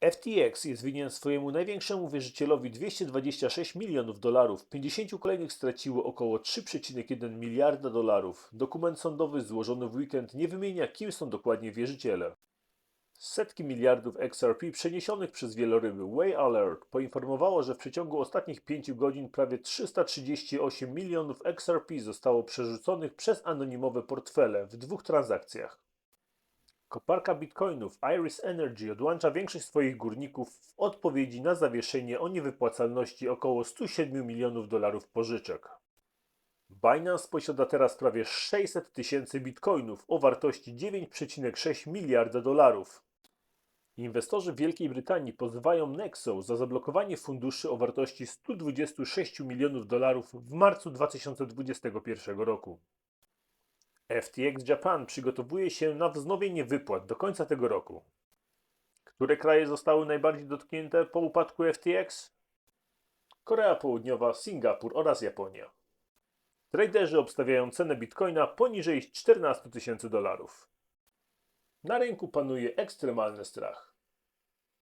FTX jest winien swojemu największemu wierzycielowi 226 milionów dolarów. 50 kolejnych straciło około 3,1 miliarda dolarów. Dokument sądowy złożony w weekend nie wymienia, kim są dokładnie wierzyciele. Setki miliardów XRP przeniesionych przez wieloryby Way Alert poinformowało, że w przeciągu ostatnich 5 godzin prawie 338 milionów XRP zostało przerzuconych przez anonimowe portfele w dwóch transakcjach. Koparka bitcoinów Iris Energy odłącza większość swoich górników w odpowiedzi na zawieszenie o niewypłacalności około 107 milionów dolarów pożyczek. Binance posiada teraz prawie 600 tysięcy bitcoinów o wartości 9,6 miliarda dolarów. Inwestorzy w Wielkiej Brytanii pozywają Nexo za zablokowanie funduszy o wartości 126 milionów dolarów w marcu 2021 roku. FTX Japan przygotowuje się na wznowienie wypłat do końca tego roku. Które kraje zostały najbardziej dotknięte po upadku FTX? Korea Południowa, Singapur oraz Japonia. Traderzy obstawiają cenę bitcoina poniżej 14 tysięcy dolarów. Na rynku panuje ekstremalny strach.